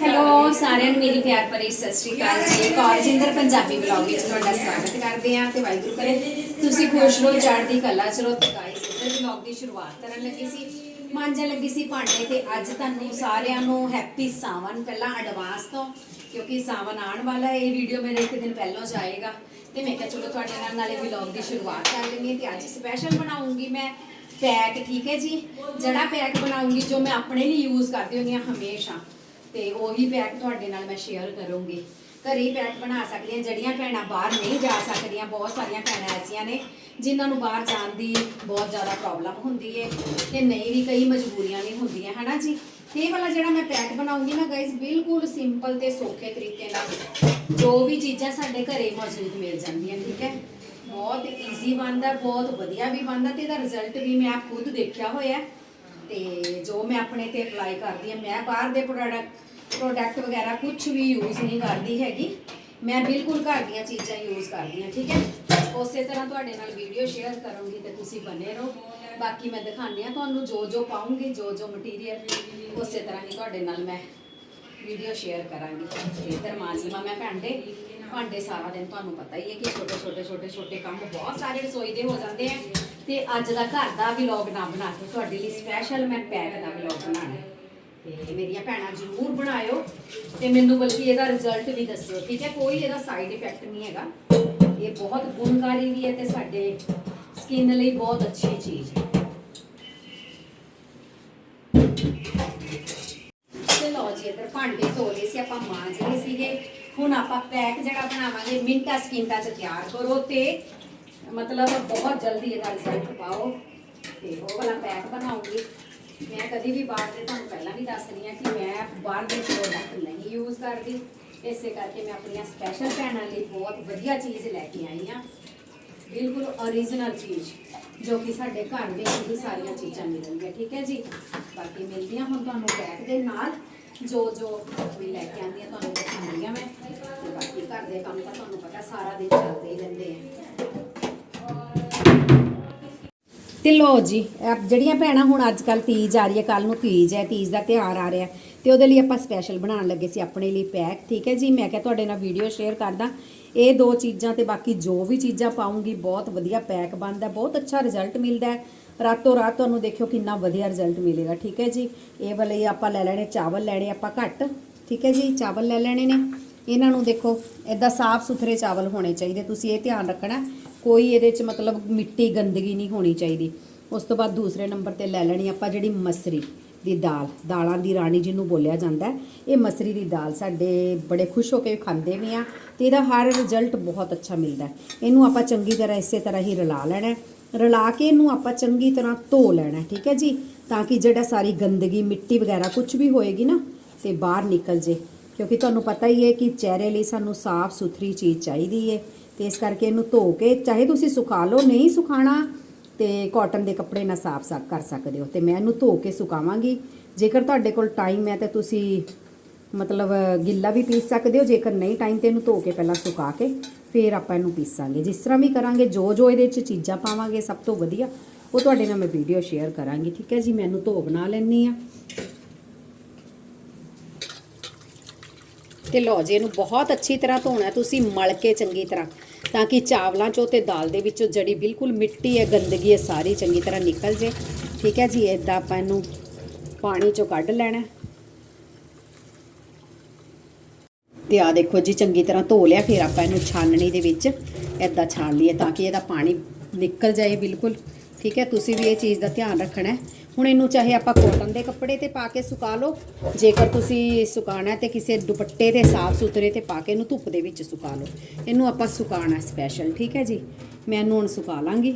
Hello ਸਾਰਿਆਂ ਨੂੰ ਮੇਰੀ ਪਿਆਰ ਭਰੀ ਸਤਿ ਸ਼੍ਰੀ ਅਕਾਲ ਜੀ। ਕੌਰਜਿੰਦਰ ਪੰਜਾਬੀ ਬਲੌਗ ਵਿੱਚ ਤੁਹਾਡਾ ਸਵਾਗਤ ਕਰਦੇ ਹਾਂ ਤੇ ਵਾਹਿਗੁਰੂ ਕਰੇ। ਤੁਸੀਂ ਖੁਸ਼ ਰਹੋ, ਚੜ੍ਹਦੀ ਕਲਾ ਚ ਰਹੋ ਗਾਇਸ ਇੱਧਰ ਬਲੌਗ ਦੀ ਸ਼ੁਰੂਆਤ ਕਰਨ ਲੱਗੀ ਸੀ। ਮਾਂਜਣ ਲੱਗੀ ਸੀ ਭਾਂਡੇ ਤੇ ਅੱਜ ਤੁਹਾਨੂੰ ਸਾਰਿਆਂ ਨੂੰ ਹੈਪੀ ਸਾਵਨ ਪਹਿਲਾਂ ਐਡਵਾਂਸ ਤੋਂ, ਕਿਉਂਕਿ ਸਾਵਨ ਆਉਣ ਵਾਲਾ ਹੈ, ਇਹ ਵੀਡੀਓ ਮੇਰੇ ਇੱਕ ਦਿਨ ਪਹਿਲਾਂ ਜਾਏਗਾ। ਤੇ ਮੈਂ ਕਿਹਾ ਚਲੋ ਤੁਹਾਡੇ ਨਾਲ ਨਾਲੇ ਵਲੌਗ ਦੀ ਸ਼ੁਰੂਆਤ ਕਰ ਲੈਂਦੀ ਹਾਂ ਤੇ ਅੱਜ ਸਪੈਸ਼ਲ ਬਣਾਉਂਗੀ ਮੈਂ ਪੈਕ ਠੀਕ ਹੈ ਜੀ? ਜਿਹੜਾ ਪੈਕ ਬਣਾਉਂਗੀ ਜੋ ਮੈਂ ਆਪਣੇ ਲਈ ਯੂਜ਼ ਕਰਦੀ ਹੁੰਦੀ ਹਾਂ ਹਮੇਸ਼ਾ। ਤੇ ਉਹੀ ਪੈਕ ਤੁਹਾਡੇ ਨਾਲ ਮੈਂ ਸ਼ੇਅਰ ਕਰੂੰਗੀ। ਘਰੇ ਹੀ ਪੈਕ ਬਣਾ ਸਕਦੀਆਂ ਜਿਹੜੀਆਂ ਭੈਣਾਂ ਬਾਹਰ ਨਹੀਂ ਜਾ ਸਕਦੀਆਂ, ਬਹੁਤ ਸਾਰੀਆਂ ਭੈਣਾਂ ਐਸੀਆਂ ਨੇ, ਜਿਨ੍ਹਾਂ ਨੂੰ ਬਾਹਰ ਜਾਣ ਦੀ ਬਹੁਤ ਜ਼ਿਆਦਾ ਪ੍ਰੋਬਲਮ ਹੁੰਦੀ ਹੈ ਤੇ ਨਹੀਂ ਵੀ ਕਈ ਮਜਬੂਰੀਆਂ ਵੀ ਹੁੰਦੀਆਂ, ਹਨਾ ਜੀ? ਇਹ ਵਾਲਾ ਜਿਹੜਾ ਮੈਂ ਪੈਕ ਬਣਾਉਂਗੀ ਨਾ ਗਾਇਸ ਬਿਲਕੁਲ ਸਿੰਪਲ ਤੇ ਸੌਖੇ ਤਰੀਕੇ ਨਾਲ ਜੋ ਵੀ ਚੀਜ਼ਾਂ ਸਾਡੇ ਘਰੇ ਮੌਜੂਦ ਮਿਲ ਜਾਂਦੀਆਂ, ਠੀਕ ਹੈ? ਬਹੁਤ ਈਜ਼ੀ ਬਣਦਾ, ਬਹੁਤ ਵਧੀਆ ਵੀ ਬਣਦਾ ਤੇ ਇਹਦਾ ਰਿਜ਼ਲਟ ਵੀ ਮੈਂ ਆਪ ਖੁਦ ਦੇਖਿਆ ਹੋਇਆ। ਤੇ ਜੋ ਮੈਂ ਆਪਣੇ ਤੇ ਅਪਲਾਈ ਕਰਦੀ ਹਾਂ, ਮੈਂ ਬਾਹਰ ਦੇ ਪ੍ਰੋਡਕਟ ਪ੍ਰੋਡਕਟ ਵਗੈਰਾ ਕੁਝ ਵੀ ਯੂਜ਼ ਨਹੀਂ ਕਰਦੀ ਹੈਗੀ। ਮੈਂ ਬਿਲਕੁਲ ਘਰ ਦੀਆਂ ਚੀਜ਼ਾਂ ਯੂਜ਼ ਕਰਦੀ ਹਾਂ, ਠੀਕ ਹੈ? ਉਸੇ ਤਰ੍ਹਾਂ ਤੁਹਾਡੇ ਨਾਲ ਵੀਡੀਓ ਸ਼ੇਅਰ ਕਰੂੰਗੀ ਤੇ ਤੁਸੀਂ ਬਨੇ ਰਹੋ। ਬਾਕੀ ਮੈਂ ਦਿਖਾਉਂਦੀ ਹਾਂ, ਤੁਹਾਨੂੰ ਜੋ ਜੋ ਪਾਉਂਗੀ, ਜੋ ਜੋ ਮਟੀਰੀਅਲ ਉਸੇ ਤਰ੍ਹਾਂ ਹੀ ਤੁਹਾਡੇ ਨਾਲ ਮੈਂ ਵੀਡੀਓ ਸ਼ੇਅਰ ਕਰਾਂਗੀ। ਤੇ ਇਧਰ ਮਾਂਜ ਮੈਂ ਭਾਂਡੇ ਭਾਂਡੇ ਸਾਰਾ ਦਿਨ ਤੁਹਾਨੂੰ ਪਤਾ ਹੀ ਹੈ ਕਿ ਛੋਟੇ ਛੋਟੇ ਛੋਟੇ ਛੋਟੇ ਕੰਮ ਬਹੁਤ ਸਾਰੇ ਰਸੋਈ ਦੇ ਹੋ ਜਾਂਦੇ ਆ ਤੇ ਅੱਜ ਦਾ ਘਰ ਦਾ ਵਲੌਗ ਨਾ ਬਣਾ ਕੇ ਤੁਹਾਡੇ ਲਈ ਸਪੈਸ਼ਲ ਮੈਂ ਪੈਕ ਦਾ ਵਲੌਗ ਬਣਾਉਣਾ ਹੈ। ਤੇ ਮੇਰੀਆਂ ਭੈਣਾਂ ਜ਼ਰੂਰ ਬਣਾਇਓ ਤੇ ਮੈਨੂੰ ਬਲਕਿ ਇਹਦਾ ਰਿਜ਼ਲਟ ਵੀ ਦੱਸਿਓ, ਠੀਕ ਹੈ? ਕੋਈ ਇਹਦਾ ਸਾਈਡ ਇਫੈਕਟ ਨਹੀਂ ਹੈਗਾ। ਇਹ ਬਹੁਤ ਗੁਣਕਾਰੀ ਵੀ ਹੈ ਤੇ ਸਾਡੇ ਸਕਿਨ ਲਈ ਬਹੁਤ ਅੱਛੀ ਚੀਜ਼ ਹੈ। ਤੇ ਇੱਧਰ ਭਾਂਡੇ ਧੋ ਲਏ ਸੀ, ਆਪਾਂ ਮਾਂਜ ਲਏ ਸੀਗੇ। ਹੁਣ ਆਪਾਂ ਪੈਕ ਜਿਹੜਾ ਬਣਾਵਾਂਗੇ, ਮਿੰਟਾਂ ਸਕਿੰਟਾਂ ਚ ਤਿਆਰ ਕਰੋ ਤੇ ਮਤਲਬ ਬਹੁਤ ਜਲਦੀ ਇਹਦਾ ਰਿਜ਼ਲਟ ਪਾਓ। ਤੇ ਉਹ ਵਾਲਾ ਪੈਕ ਬਣਾਉਂਗੀ। ਮੈਂ ਕਦੀ ਵੀ ਬਾਹਰ ਦੇ ਤੁਹਾਨੂੰ ਪਹਿਲਾਂ ਵੀ ਦੱਸ ਰਹੀ ਹਾਂ ਕਿ ਮੈਂ ਬਾਹਰ ਦੇ ਪ੍ਰੋਡਕਟ ਨਹੀਂ ਯੂਜ਼ ਕਰਦੀ। ਇਸੇ ਕਰਕੇ ਮੈਂ ਆਪਣੀਆਂ ਸਪੈਸ਼ਲ ਭੈਣਾਂ ਲਈ ਬਹੁਤ ਵਧੀਆ ਚੀਜ਼ ਲੈ ਕੇ ਆਈ ਹਾਂ। ਬਿਲਕੁਲ ਓਰੀਜਨਲ ਚੀਜ਼, ਜੋ ਕਿ ਸਾਡੇ ਘਰ ਦੇ ਹੀ ਸਾਰੀਆਂ ਚੀਜ਼ਾਂ ਮਿਲਣਗੀਆਂ, ਠੀਕ ਹੈ ਜੀ? ਬਾਕੀ ਮਿਲਦੀਆਂ ਹੁਣ ਤੁਹਾਨੂੰ ਪੈਕ ਦੇ ਨਾਲ। ਜੋ ਜੋ ਵੀ ਲੈ ਕੇ ਆਉਂਦੀ ਆ ਤੁਹਾਨੂੰ ਦਿਖਾਉਂਦੀ ਆ ਮੈਂ। ਤੇ ਬਾਕੀ ਘਰ ਦੇ ਕੰਮ ਤਾਂ ਤੁਹਾਨੂੰ ਪਤਾ ਸਾਰਾ ਦਿਨ ਚੱਲਦੇ ਹੀ ਰਹਿੰਦੇ ਆ। ਤੇ ਲੋ ਜੀ ਜਿਹੜੀਆਂ ਭੈਣਾਂ ਹੁਣ ਅੱਜ ਕੱਲ ਤੀਜ ਆ ਰਹੀ ਹੈ ਕੱਲ ਨੂੰ ਤੀਜ ਹੈ ਤੀਜ ਦਾ ਤਿਉਹਾਰ ਆ ਰਿਹਾ। ਹੈ, ਤੇ ਉਹਦੇ ਲਈ ਆਪਾਂ ਸਪੈਸ਼ਲ ਬਣਾਉਣ ਲੱਗੇ ਸੀ ਆਪਣੇ ਲਈ ਪੈਕ ਠੀਕ ਹੈ ਜੀ? ਮੈਂ ਕਿਹਾ ਤੁਹਾਡੇ ਨਾਲ ਵੀਡੀਓ ਸ਼ੇਅਰ ਕਰਦਾ। ਇਹ ਦੋ ਚੀਜ਼ਾਂ ਤੇ ਬਾਕੀ ਜੋ ਵੀ ਚੀਜ਼ਾਂ ਪਾਉਂਗੀ ਬਹੁਤ ਵਧੀਆ ਪੈਕ ਬਣਦਾ ਬਹੁਤ ਅੱਛਾ ਰਿਜ਼ਲਟ ਮਿਲਦਾ ਹੈ। ਰਾਤੋਂ ਰਾਤ ਤੁਹਾਨੂੰ ਦੇਖਿਓ ਕਿੰਨਾ ਵਧੀਆ ਰਿਜ਼ਲਟ ਮਿਲੇਗਾ, ਠੀਕ ਹੈ ਜੀ? ਇਹ ਵਾਲੇ ਆਪਾਂ ਲੈ ਲੈਣੇ, ਚਾਵਲ ਲੈਣੇ ਆਪਾਂ ਘੱਟ, ਠੀਕ ਹੈ ਜੀ? ਚਾਵਲ ਲੈ ਲੈਣੇ ਨੇ। ਇਹਨਾਂ ਨੂੰ ਦੇਖੋ ਇਦਾਂ ਸਾਫ਼ ਸੁਥਰੇ ਚਾਵਲ ਹੋਣੇ ਚਾਹੀਦੇ। ਤੁਸੀਂ ਇਹ ਧਿਆਨ ਰੱਖਣਾ, ਕੋਈ ਇਹਦੇ 'ਚ ਮਤਲਬ ਮਿੱਟੀ ਗੰਦਗੀ ਨਹੀਂ ਹੋਣੀ ਚਾਹੀਦੀ। ਉਸ ਤੋਂ ਬਾਅਦ ਦੂਸਰੇ ਨੰਬਰ ਤੇ ਲੈ ਲੈਣੀ ਆਪਾਂ ਜਿਹੜੀ ਮਸਰੀ ਦੀ ਦਾਲ। ਦਾਲਾਂ ਦੀ ਰਾਣੀ ਜਿਹਨੂੰ ਬੋਲਿਆ ਜਾਂਦਾ ਇਹ ਮਸਰੀ ਦੀ ਦਾਲ ਸਾਡੇ ਬੜੇ ਖੁਸ਼ ਹੋ ਕੇ ਖਾਂਦੇ ਵੀ ਆ ਤੇ ਇਹਦਾ ਹਰ ਰਿਜ਼ਲਟ ਬਹੁਤ ਅੱਛਾ ਮਿਲਦਾ ਇਹਨੂੰ ਆਪਾਂ ਚੰਗੀ ਤਰ੍ਹਾਂ, ਇਸੇ ਤਰ੍ਹਾਂ ਹੀ ਰਲਾ ਲੈਣਾ ਰਲਾ ਕੇ ਇਹਨੂੰ ਆਪਾਂ ਚੰਗੀ ਤਰ੍ਹਾਂ ਧੋ ਲੈਣਾ, ਠੀਕ ਹੈ ਜੀ? ਤਾਂ ਕਿ ਜਿਹੜਾ ਸਾਰੀ ਗੰਦਗੀ, ਮਿੱਟੀ ਵਗੈਰਾ ਕੁਝ ਵੀ ਹੋਏਗੀ ਨਾ, ਤੇ ਬਾਹਰ ਨਿਕਲ ਜੇ। ਕਿਉਂਕਿ ਤੁਹਾਨੂੰ ਪਤਾ ਹੀ ਹੈ ਕਿ ਚਿਹਰੇ ਲਈ ਸਾਨੂੰ ਸਾਫ਼ ਸੁਥਰੀ ਚੀਜ਼ ਚਾਹੀਦੀ ਹੈ ਤੇ ਇਸ ਕਰਕੇ ਇਹਨੂੰ ਧੋ ਕੇ ਚਾਹੇ ਤੁਸੀਂ ਸੁਕਾ ਲਓ, ਨਹੀਂ ਸੁਕਾਣਾ, ਤੇ ਕਾਟਨ ਦੇ ਕੱਪੜੇ ਨਾਲ ਸਾਫ਼ ਸਾਫ਼ ਕਰ ਸਕਦੇ ਹੋ। ਤੇ ਮੈਂ ਇਹਨੂੰ ਧੋ ਕੇ ਸੁਕਾਵਾਂਗੀ। ਜੇਕਰ ਤੁਹਾਡੇ ਕੋਲ ਟਾਈਮ ਹੈ ਤਾਂ ਤੁਸੀਂ ਮਤਲਬ ਗਿੱਲਾ ਵੀ ਪੀਸ ਸਕਦੇ ਹੋ, ਜੇਕਰ ਨਹੀਂ ਟਾਈਮ ਤੇ ਇਹਨੂੰ ਧੋ ਕੇ ਪਹਿਲਾਂ ਸੁਕਾ ਕੇ ਫਿਰ ਆਪਾਂ ਇਹਨੂੰ ਪੀਸਾਂਗੇ। ਜਿਸ ਤਰ੍ਹਾਂ ਵੀ ਕਰਾਂਗੇ, ਜੋ ਜੋ ਇਹਦੇ ਵਿੱਚ ਚੀਜ਼ਾਂ ਪਾਵਾਂਗੇ, ਸਭ ਤੋਂ ਵਧੀਆ, ਉਹ ਤੁਹਾਡੇ ਨਾਲ ਮੈਂ ਵੀਡੀਓ ਸ਼ੇਅਰ ਕਰਾਂਗੀ, ਠੀਕ ਹੈ ਜੀ? ਮੈਨੂੰ ਧੋ ਬਣਾ ਲੈਣੀ ਆ ਤੇ ਲਓ ਜੀ, ਇਹਨੂੰ ਬਹੁਤ ਅੱਛੀ ਤਰ੍ਹਾਂ ਧੋਣਾ ਤੁਸੀਂ ਮਲ ਕੇ ਚੰਗੀ ਤਰ੍ਹਾਂ, ਤਾਂ ਕਿ ਚਾਵਲਾਂ ਚੋਂ ਤੇ ਦਾਲ ਦੇ ਵਿੱਚੋਂ ਜਿਹੜੀ ਬਿਲਕੁਲ ਮਿੱਟੀ ਹੈ, ਗੰਦਗੀ ਹੈ, ਸਾਰੀ ਚੰਗੀ ਤਰ੍ਹਾਂ ਨਿਕਲ ਜੇ। ਠੀਕ ਹੈ ਜੀ ਇਦਾਂ ਆਪਾਂ ਇਹਨੂੰ ਪਾਣੀ ਚੋਂ ਕੱਢ ਲੈਣਾ ਹੈ। ਤੇ ਆ ਦੇਖੋ ਜੀ, ਚੰਗੀ ਤਰ੍ਹਾਂ ਧੋ ਲਿਆ, ਫਿਰ ਆਪਾਂ ਇਹਨੂੰ ਛਾਨਣੀ ਦੇ ਵਿੱਚ ਇਦਾਂ ਛਾਣ ਲਈਏ ਤਾਂ ਕਿ ਇਹਦਾ ਪਾਣੀ ਨਿਕਲ ਜਾਏ ਬਿਲਕੁਲ। ਠੀਕ ਹੈ, ਤੁਸੀਂ ਵੀ ਇਹ ਚੀਜ਼ ਦਾ ਧਿਆਨ ਰੱਖਣਾ ਹੈ। ਹੁਣ ਇਹਨੂੰ ਚਾਹੇ ਆਪਾਂ ਕੋਟਨ ਦੇ ਕੱਪੜੇ ਤੇ ਪਾ ਕੇ ਸੁਕਾ ਲਓ, ਜੇਕਰ ਤੁਸੀਂ ਸੁਕਾਣਾ ਹੈ ਤੇ ਕਿਸੇ ਦੁਪੱਟੇ ਤੇ ਸਾਫ਼ ਸੁਥਰੇ ਤੇ ਪਾ ਕੇ ਇਹਨੂੰ ਧੁੱਪ ਦੇ ਵਿੱਚ ਸੁਕਾ ਲਓ। ਇਹਨੂੰ ਆਪਾਂ ਸੁਕਾਣਾ ਸਪੈਸ਼ਲ ਠੀਕ ਹੈ ਜੀ? ਮੈਂ ਇਹਨੂੰ ਹੁਣ ਸੁਕਾ ਲਾਂਗੀ।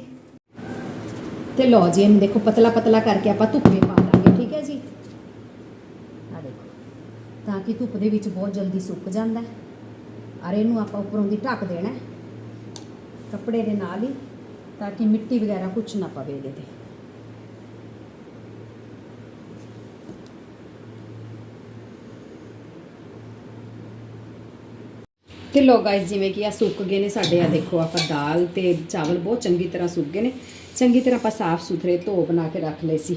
ਤੇ ਲਓ ਜੀ, ਇਹਨੂੰ ਦੇਖੋ ਪਤਲਾ ਪਤਲਾ ਕਰਕੇ ਆਪਾਂ ਧੁੱਪੇ ਪਾ ਦਾਂਗੇ ਠੀਕ ਹੈ ਜੀ ਆ ਦੇਖੋ ਤਾਂ ਕਿ ਧੁੱਪ ਦੇ ਵਿੱਚ ਬਹੁਤ ਜਲਦੀ ਸੁੱਕ ਜਾਂਦਾ ਹੈ। ਔਰ ਇਹਨੂੰ ਆਪਾਂ ਉੱਪਰੋਂ ਦੀ ਢੱਕ ਦੇਣਾ ਕੱਪੜੇ ਦੇ ਨਾਲ ਹੀ, ਤਾਂ ਕਿ ਮਿੱਟੀ ਵਗੈਰਾ ਕੁਝ ਨਾ ਪਵੇ ਇਹਦੇ ਤੇ। ਤੇ ਲੋ ਗਾਇਸ ਜਿਵੇਂ ਕਿ ਆ ਸੁੱਕ ਗਏ ਨੇ ਸਾਡੇ ਆ ਦੇਖੋ ਆਪਾਂ ਦਾਲ ਤੇ ਚਾਵਲ ਬਹੁਤ ਚੰਗੀ ਤਰ੍ਹਾਂ ਸੁੱਕ ਗਏ ਨੇ। ਚੰਗੀ ਤਰ੍ਹਾਂ ਆਪਾਂ ਸਾਫ਼ ਸੁਥਰੇ ਧੋ ਬਣਾ ਕੇ ਰੱਖ ਲਏ ਸੀ।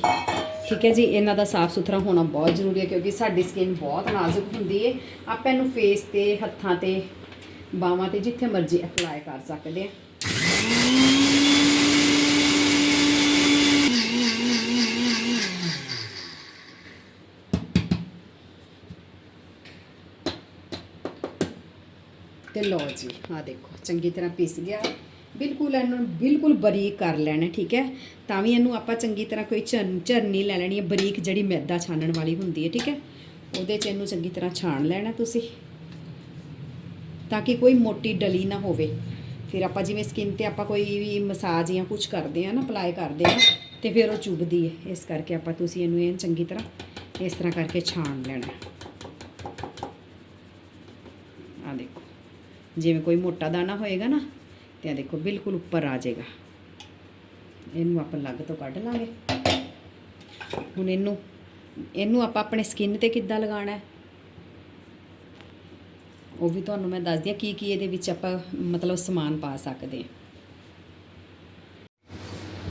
ਠੀਕ ਹੈ ਜੀ, ਇਹਨਾਂ ਦਾ ਸਾਫ਼ ਸੁਥਰਾ ਹੋਣਾ ਬਹੁਤ ਜ਼ਰੂਰੀ ਹੈ ਕਿਉਂਕਿ ਸਾਡੀ ਸਕਿਨ ਬਹੁਤ ਨਾਜ਼ੁਕ ਹੁੰਦੀ ਹੈ। ਆਪਾਂ ਇਹਨੂੰ ਫੇਸ ਤੇ, ਹੱਥਾਂ ਤੇ, ਬਾਹਾਂ ਤੇ ਜਿੱਥੇ ਮਰਜ਼ੀ ਅਪਲਾਈ ਕਰ ਸਕਦੇ ਆ ਤੇ ਲਓ ਜੀ ਆ ਦੇਖੋ, ਚੰਗੀ ਤਰ੍ਹਾਂ ਪੀਸ ਗਿਆ। ਬਿਲਕੁਲ ਇਹਨੂੰ ਬਿਲਕੁਲ ਬਰੀਕ ਕਰ ਲੈਣਾ, ਠੀਕ ਹੈ? ਤਾਂ ਵੀ ਇਹਨੂੰ ਆਪਾਂ ਚੰਗੀ ਤਰ੍ਹਾਂ ਕੋਈ ਝਰਨ ਝਰਨੀ ਲੈ ਲੈਣੀ ਹੈ, ਬਰੀਕ ਜਿਹੜੀ ਮੈਦਾ ਛਾਣਨ ਵਾਲੀ ਹੁੰਦੀ ਹੈ, ਠੀਕ ਹੈ? ਉਹਦੇ 'ਚ ਇਹਨੂੰ ਚੰਗੀ ਤਰ੍ਹਾਂ ਛਾਣ ਲੈਣਾ ਤੁਸੀਂ, ਤਾਂ ਕਿ ਕੋਈ ਮੋਟੀ ਡਲੀ ਨਾ ਹੋਵੇ। ਫਿਰ ਆਪਾਂ ਜਿਵੇਂ ਸਕਿਨ ਤੇ ਆਪਾਂ ਕੋਈ ਵੀ ਮਸਾਜ ਜਾਂ ਕੁਝ ਕਰਦੇ ਆ ਨਾ ਅਪਲਾਈ ਕਰਦੇ ਆ ਤੇ ਫਿਰ ਉਹ ਚੁਭਦੀ ਹੈ। ਇਸ ਕਰਕੇ ਆਪਾਂ ਤੁਸੀਂ ਇਹਨੂੰ ਇਹ ਚੰਗੀ ਤਰ੍ਹਾਂ ਇਸ ਤਰ੍ਹਾਂ ਕਰਕੇ ਛਾਣ ਲੈਣਾ। ਆ ਦੇਖੋ, ਜਿਵੇਂ ਕੋਈ ਮੋਟਾ ਦਾਣਾ ਹੋਏਗਾ ਨਾ ਤੇ ਆ ਦੇਖੋ, ਬਿਲਕੁਲ ਉੱਪਰ ਆ ਜਾਏਗਾ। ਇਹਨੂੰ ਆਪਾਂ ਲੱਗ ਤੋਂ ਕੱਢ ਲਾਂਗੇ। ਹੁਣ ਇਹਨੂੰ ਇਹਨੂੰ ਆਪਾਂ ਆਪਣੇ ਸਕਿਨ ਤੇ ਕਿੱਦਾਂ ਲਗਾਉਣਾ ਹੈ? ਉਹ ਵੀ ਤੁਹਾਨੂੰ ਮੈਂ ਦੱਸਦੀ ਹਾਂ ਕੀ ਕੀ ਇਹਦੇ ਵਿੱਚ ਆਪਾਂ ਮਤਲਬ ਸਮਾਨ ਪਾ ਸਕਦੇ ਹਾਂ।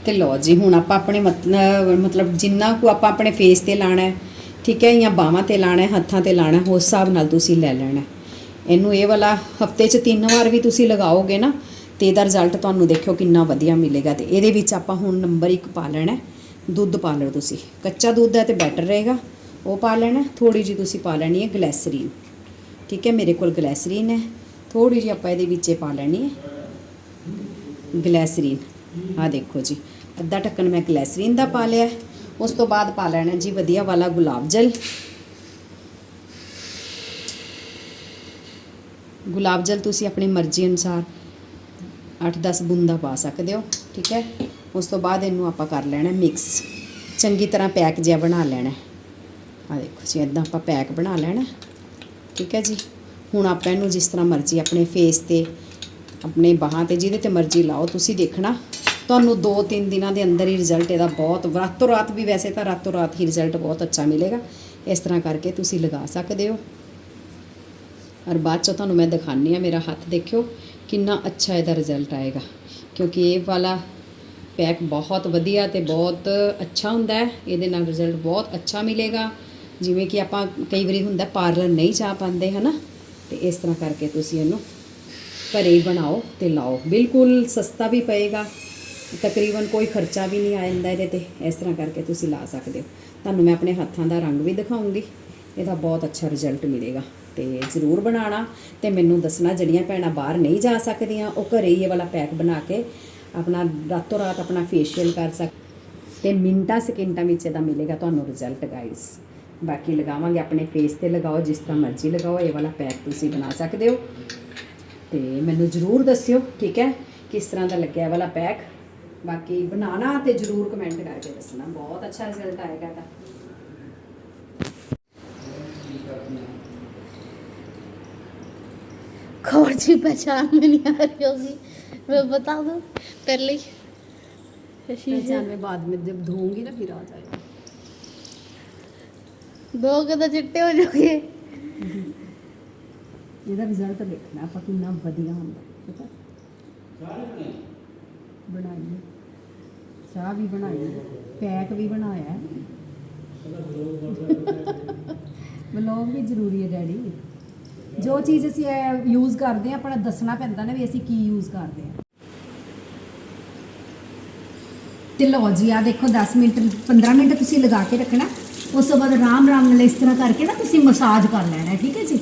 ਤੇ ਲਓ ਜੀ, ਹੁਣ ਆਪਾਂ ਆਪਣੇ ਮਤਲਬ ਮਤਲਬ ਜਿੰਨਾ ਕੁ ਆਪਾਂ ਆਪਣੇ ਫੇਸ ਤੇ ਲਾਣਾ ਹੈ, ਠੀਕ ਹੈ, ਜਾਂ ਬਾਹਾਂ ਤੇ ਲਾਣਾ ਹੈ, ਹੱਥਾਂ ਤੇ ਲਾਣਾ ਹੈ, ਉਸ ਹਿਸਾਬ ਨਾਲ ਤੁਸੀਂ ਲੈ ਲੈਣਾ ਇਹਨੂੰ ਇਹ ਵਾਲਾ ਹਫ਼ਤੇ 'ਚ ਤਿੰਨ ਵਾਰ ਵੀ ਤੁਸੀਂ ਲਗਾਓਗੇ ਨਾ ਤੇ ਇਹਦਾ ਰਿਜ਼ਲਟ ਤੁਹਾਨੂੰ ਦੇਖਿਓ ਕਿੰਨਾ ਵਧੀਆ ਮਿਲੇਗਾ ਤੇ ਇਹਦੇ ਵਿੱਚ ਆਪਾਂ ਹੁਣ ਨੰਬਰ 1 ਪਾ ਲੈਣਾ ਦੁੱਧ ਪਾ ਲਓ ਤੁਸੀਂ। ਕੱਚਾ ਦੁੱਧ ਹੈ ਤੇ ਬੈਟਰ ਰਹੇਗਾ। ਉਹ ਪਾ ਲੈਣਾ ਥੋੜੀ ਜੀ ਤੁਸੀਂ ਪਾ ਲੈਣੀ ਹੈ ਗਲੈਸਰੀਨ ਠੀਕ ਹੈ, ਮੇਰੇ ਕੋਲ ਗਲੈਸਰੀਨ ਹੈ। ਥੋੜੀ ਜਿਹੀ ਆਪਾਂ ਇਹਦੇ ਵਿੱਚ ਪਾ ਲੈਣੀ ਹੈ। ਗਲੈਸਰੀਨ ਆ ਦੇਖੋ ਜੀ, ਅੱਧਾ ਢੱਕਣ ਮੈਂ ਗਲੈਸਰੀਨ ਦਾ ਪਾ ਲਿਆ। ਉਸ ਤੋਂ ਬਾਅਦ ਪਾ ਲੈਣਾ ਜੀ ਵਧੀਆ ਵਾਲਾ ਗੁਲਾਬ ਜਲ। ਗੁਲਾਬ ਜਲ ਤੁਸੀਂ ਆਪਣੀ ਮਰਜ਼ੀ ਅਨੁਸਾਰ 8-10 ਬੂੰਦਾਂ ਪਾ ਸਕਦੇ ਹੋ, ਠੀਕ ਹੈ? ਉਸ ਤੋਂ ਬਾਅਦ ਇਹਨੂੰ ਆਪਾਂ ਕਰ ਲੈਣਾ ਮਿਕਸ ਚੰਗੀ ਤਰ੍ਹਾਂ ਪੈਕ ਜਿਹਾ ਬਣਾ ਲੈਣਾ ਆ ਦੇਖੋ ਜੀ ਇਦਾਂ ਆਪਾਂ ਪੈਕ ਬਣਾ ਲੈਣਾ ਠੀਕ ਹੈ ਜੀ? ਹੁਣ ਆਪਾਂ ਇਹਨੂੰ ਜਿਸ ਤਰ੍ਹਾਂ ਮਰਜ਼ੀ ਆਪਣੇ ਫੇਸ ਤੇ, ਆਪਣੇ ਬਾਹਾਂ ਤੇ, ਜਿਹਦੇ ਤੇ ਮਰਜ਼ੀ ਲਾਓ, ਤੁਸੀਂ ਦੇਖਣਾ। ਤੁਹਾਨੂੰ 2-3 ਦਿਨਾਂ ਦੇ ਅੰਦਰ ਹੀ ਰਿਜ਼ਲਟ ਇਹਦਾ ਬਹੁਤ, ਰਾਤੋਂ ਰਾਤ ਵੀ ਵੈਸੇ ਤਾਂ ਰਾਤੋਂ ਰਾਤ ਹੀ ਰਿਜ਼ਲਟ ਬਹੁਤ ਅੱਛਾ ਮਿਲੇਗਾ। ਇਸ ਤਰ੍ਹਾਂ ਕਰਕੇ ਤੁਸੀਂ ਲਗਾ ਸਕਦੇ ਹੋ। ਔਰ ਬਾਅਦ ਚ ਤੁਹਾਨੂੰ ਮੈਂ ਦਿਖਾਉਂਦੀ ਆ ਮੇਰਾ ਹੱਥ ਦੇਖਿਓ। ਕਿੰਨਾ ਅੱਛਾ ਇਹਦਾ ਰਿਜ਼ਲਟ ਆਏਗਾ। ਕਿਉਂਕਿ ਇਹ ਵਾਲਾ ਪੈਕ ਬਹੁਤ ਵਧੀਆ ਤੇ ਬਹੁਤ ਅੱਛਾ ਹੁੰਦਾ ਹੈ। ਇਹਦੇ ਨਾਲ ਰਿਜ਼ਲਟ ਬਹੁਤ ਅੱਛਾ ਮਿਲੇਗਾ। ਜਿਵੇਂ ਕਿ ਆਪਾਂ ਕਈ ਵਾਰੀ ਹੁੰਦਾ ਪਾਰਲਰ ਨਹੀਂ ਜਾ ਪਾਉਂਦੇ, ਹਨਾ? ਤੇ ਇਸ ਤਰ੍ਹਾਂ ਕਰਕੇ ਤੁਸੀਂ ਇਹਨੂੰ ਘਰੇ ਹੀ ਬਣਾਓ ਤੇ ਲਾਓ। ਬਿਲਕੁਲ ਸਸਤਾ ਵੀ ਪਏਗਾ। ਤਕਰੀਬਨ ਕੋਈ ਖਰਚਾ ਵੀ ਨਹੀਂ ਆਇੰਦਾ ਇਹਦੇ ਤੇ। ਇਸ ਤਰ੍ਹਾਂ ਕਰਕੇ ਤੁਸੀਂ ਲਾ ਸਕਦੇ ਹੋ। ਤੁਹਾਨੂੰ ਮੈਂ ਆਪਣੇ ਹੱਥਾਂ ਦਾ ਰੰਗ ਵੀ ਦਿਖਾਉਂਗੀ। ਇਹਦਾ ਬਹੁਤ ਅੱਛਾ ਰਿਜ਼ਲਟ ਮਿਲੇਗਾ। ਤੇ ਜ਼ਰੂਰ ਬਣਾਉਣਾ ਤੇ ਮੈਨੂੰ ਦੱਸਣਾ ਜਿਹੜੀਆਂ ਭੈਣਾਂ ਬਾਹਰ ਨਹੀਂ ਜਾ ਸਕਦੀਆਂ, ਉਹ ਘਰੇ ਹੀ ਇਹ ਵਾਲਾ ਪੈਕ ਬਣਾ ਕੇ ਆਪਣਾ ਰਾਤੋਂ ਰਾਤ ਆਪਣਾ ਫੇਸ਼ੀਅਲ ਕਰ ਸਕ ਤੇ ਮਿੰਟਾਂ ਸਕਿੰਟਾਂ ਵਿੱਚ ਇਹਦਾ ਮਿਲੇਗਾ ਤੁਹਾਨੂੰ ਰਿਜ਼ਲਟ ਗਾਇਸ ਬਾਕੀ ਲਗਾਵਾਂਗੇ ਆਪਣੇ ਫੇਸ ਤੇ ਲਗਾਓ, ਜਿਸ ਤਰ੍ਹਾਂ ਮਰਜ਼ੀ ਲਗਾਓ, ਇਹ ਵਾਲਾ ਪੈਕ ਤੁਸੀਂ ਬਣਾ ਸਕਦੇ ਹੋ। ਤੇ ਮੈਨੂੰ ਜ਼ਰੂਰ ਦੱਸਿਓ, ਠੀਕ ਹੈ, ਕਿਸ ਤਰ੍ਹਾਂ ਦਾ ਲੱਗਿਆ ਇਹ ਵਾਲਾ ਪੈਕ। ਬਾਕੀ ਬਣਾਣਾ ਤੇ ਜ਼ਰੂਰ ਕਮੈਂਟ ਕਰਕੇ ਦੱਸਣਾ। ਬਹੁਤ ਅੱਛਾ ਰਿਜ਼ਲਟ ਆਏਗਾ ਇਹਦਾ। खबर की पहचान में नहीं आ रही होगी मैं बता दूं पहले ही पहचान में बाद में जब धोऊंगी ना फिर आ जाएगा दो के तो चिट्टे हो जाओगे ਇਹਦਾ ਰਿਜ਼ਲਟ ਦੇਖਣਾ ਆਪਾਂ ਕਿੰਨਾ ਵਧੀਆ ਹੁੰਦਾ ਪਤਾ ਬਣਾਈਏ ਚਾਹ ਵੀ ਬਣਾਈ ਪੈਕ ਵੀ ਬਣਾਇਆ ਵਲੌਗ ਵੀ ਜ਼ਰੂਰੀ ਹੈ ਡੈਡੀ ਜੋ ਚੀਜ਼ ਅਸੀਂ ਯੂਜ਼ ਕਰਦੇ ਹਾਂ, ਆਪਣਾ ਦੱਸਣਾ ਪੈਂਦਾ ਨਾ ਵੀ ਅਸੀਂ ਕੀ ਯੂਜ਼ ਕਰਦੇ ਹਾਂ। ਤੇ ਲਓ ਜੀ ਆ ਦੇਖੋ 10 ਮਿੰਟ 15 ਮਿੰਟ ਤੁਸੀਂ ਲਗਾ ਕੇ ਰੱਖਣਾ। ਉਸ ਤੋਂ ਬਾਅਦ ਆਰਾਮ ਆਰਾਮ ਨਾਲ ਇਸ ਤਰ੍ਹਾਂ ਕਰਕੇ ਨਾ ਤੁਸੀਂ ਮਸਾਜ ਕਰ ਲੈਣਾ, ਠੀਕ ਹੈ ਜੀ?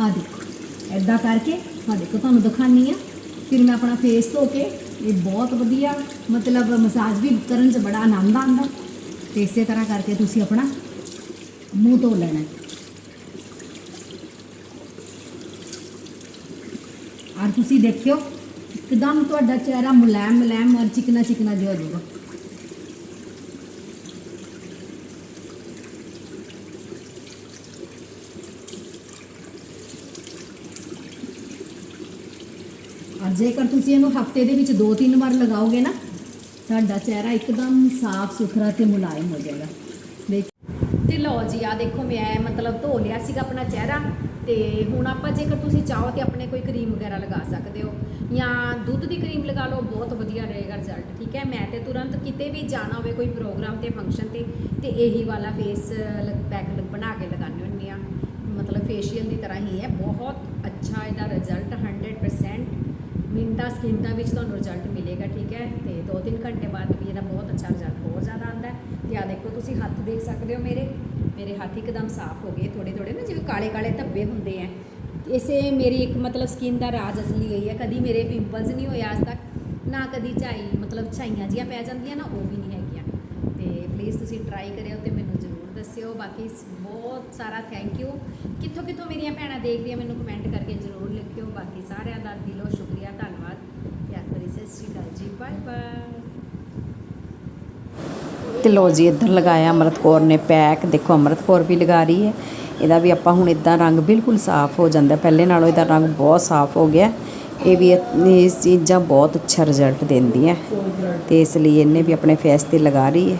ਆ ਦੇਖੋ ਐਦਾਂ ਕਰਕੇ ਆ ਦੇਖੋ, ਤੁਹਾਨੂੰ ਦਿਖਾਣੀ ਆ। ਫਿਰ ਮੈਂ ਆਪਣਾ ਫੇਸ ਧੋ ਕੇ, ਇਹ ਬਹੁਤ ਵਧੀਆ, ਮਤਲਬ ਮਸਾਜ ਵੀ ਕਰਨ 'ਚ ਬੜਾ ਆਨੰਦ ਆਉਂਦਾ। ਤੇ ਇਸੇ ਤਰ੍ਹਾਂ ਕਰਕੇ ਤੁਸੀਂ ਆਪਣਾ ਮੂੰਹ ਧੋ ਲੈਣਾ ਹੈ। ਔਰ ਤੁਸੀਂ ਦੇਖਿਓ, ਇੱਕਦਮ ਤੁਹਾਡਾ ਚਿਹਰਾ ਮੁਲਾਇਮ ਮੁਲਾਇਮ ਔਰ ਚਿਕਨਾ ਚਿਕਨਾ ਜਿਹਾ ਹੋ ਜਾਊਗਾ। ਔਰ ਜੇਕਰ ਤੁਸੀਂ ਇਹਨੂੰ ਹਫ਼ਤੇ ਦੇ ਵਿੱਚ ਦੋ ਤਿੰਨ ਵਾਰ ਲਗਾਓਗੇ ਨਾ, ਤੁਹਾਡਾ ਚਿਹਰਾ ਇੱਕਦਮ ਸਾਫ਼ ਸੁਥਰਾ ਤੇ ਮੁਲਾਇਮ ਹੋ ਜਾਏਗਾ। ਲਓ ਜੀ ਆ ਦੇਖੋ ਮੈਂ ਮਤਲਬ ਧੋ ਲਿਆ ਸੀਗਾ ਆਪਣਾ ਚਿਹਰਾ ਤੇ ਹੁਣ ਆਪਾਂ ਜੇਕਰ ਤੁਸੀਂ ਚਾਹੋ ਤੇ ਆਪਣੇ ਕੋਈ ਕਰੀਮ ਵਗੈਰਾ ਲਗਾ ਸਕਦੇ ਹੋ ਜਾਂ ਦੁੱਧ ਦੀ ਕਰੀਮ ਲਗਾ ਲਓ, ਬਹੁਤ ਵਧੀਆ ਰਹੇਗਾ ਰਿਜ਼ਲਟ ਠੀਕ ਹੈ? ਮੈਂ ਤੇ ਤੁਰੰਤ ਕਿਤੇ ਵੀ ਜਾਣਾ ਹੋਵੇ, ਕੋਈ ਪ੍ਰੋਗਰਾਮ ਤੇ ਫੰਕਸ਼ਨ ਤੇ ਤੇ ਇਹੀ ਵਾਲਾ ਫੇਸ ਪੈਕ ਬਣਾ ਕੇ ਲਗਾਉਂਦੀ ਹੁੰਦੀ ਆ ਮਤਲਬ ਫੇਸ਼ੀਅਲ ਦੀ ਤਰ੍ਹਾਂ ਹੀ ਹੈ। ਬਹੁਤ ਅੱਛਾ ਇਹਦਾ ਰਿਜ਼ਲਟ 100% ਮਿੰਟਾਂ, ਸਕਿੰਟਾਂ ਵਿੱਚ ਤੁਹਾਨੂੰ ਰਿਜ਼ਲਟ ਮਿਲੇਗਾ, ਠੀਕ ਹੈ? ਤੇ 2-3 ਘੰਟੇ ਬਾਅਦ ਵੀ ਇਹਦਾ ਬਹੁਤ ਅੱਛਾ ਰਿਜ਼ਲਟ ਹੋਰ ਜ਼ਿਆਦਾ ਆਉਂਦਾ ਹੈ। ਤੇ ਆ ਦੇਖੋ, ਤੁਸੀਂ ਹੱਥ ਦੇਖ ਸਕਦੇ ਹੋ ਮੇਰੇ। ਮੇਰੇ ਹੱਥ ਇੱਕਦਮ ਸਾਫ਼ ਹੋ ਗਏ ਥੋੜੇ ਥੋੜੇ ਨਾ, ਜਿਵੇਂ ਕਾਲੇ ਕਾਲੇ ਧੱਬੇ ਹੁੰਦੇ ਆ ਇਸੇ ਮੇਰੀ ਇੱਕ ਮਤਲਬ ਸਕਿਨ ਦਾ ਰਾਜ ਅਸਲੀ ਗਈ ਹੈ ਕਦੀ ਮੇਰੇ ਪਿੰਪਲਸ ਨਹੀਂ ਹੋਏ ਅੱਜ ਤੱਕ, ਨਾ ਕਦੀ ਝਾਈ, ਮਤਲਬ ਝਾਈਆਂ ਜੀਆਂ ਪੈ ਜਾਂਦੀਆਂ, ਨਾ ਉਹ ਵੀ ਨਹੀਂ ਹੈਗੀਆਂ। ਤੇ ਪਲੀਜ਼ ਤੁਸੀਂ ਟਰਾਈ ਕਰਿਓ ਤੇ ਮੈਨੂੰ ਜ਼ਰੂਰ ਦੱਸਿਓ। ਬਾਕੀ ਬਹੁਤ ਸਾਰਾ ਥੈਂਕ ਯੂ ਕਿੱਥੋਂ ਕਿੱਥੋਂ ਮੇਰੀਆਂ ਭੈਣਾਂ ਦੇਖਦੀਆਂ ਮੈਨੂੰ ਕਮੈਂਟ ਕਰਕੇ ਜ਼ਰੂਰ ਲਿਖਿਓ। ਬਾਕੀ ਸਾਰਿਆਂ ਦਾ ਦਿਲੋਂ ਸ਼ੁਕਰੀਆ, ਧੰਨਵਾਦ ਪਿਆਰ ਭਰੀ ਸਤਿ ਸ਼੍ਰੀ ਅਕਾਲ ਜੀ ਬਾਏ ਬਾਏ ਤੇ ਲੋ ਜੀ, ਇੱਧਰ ਲਗਾਇਆ ਅੰਮ੍ਰਿਤ ਕੌਰ ਨੇ ਪੈਕ। ਦੇਖੋ, ਅੰਮ੍ਰਿਤ ਕੌਰ ਵੀ ਲਗਾ ਰਹੀ ਹੈ। ਇਹਦਾ ਵੀ ਆਪਾਂ ਹੁਣ ਇਦਾਂ ਰੰਗ ਬਿਲਕੁਲ ਸਾਫ਼ ਹੋ ਜਾਂਦਾ ਪਹਿਲੇ ਨਾਲੋਂ ਇਹਦਾ ਰੰਗ ਬਹੁਤ ਸਾਫ਼ ਹੋ ਗਿਆ। ਇਹ ਵੀ ਇਹ ਚੀਜ਼ਾਂ ਬਹੁਤ ਅੱਛਾ ਰਿਜ਼ਲਟ ਦਿੰਦੀਆਂ ਤੇ ਇਸ ਲਈ ਇਹਨੇ ਵੀ ਆਪਣੇ ਫੇਸ ਤੇ ਲਗਾ ਰਹੀ ਹੈ।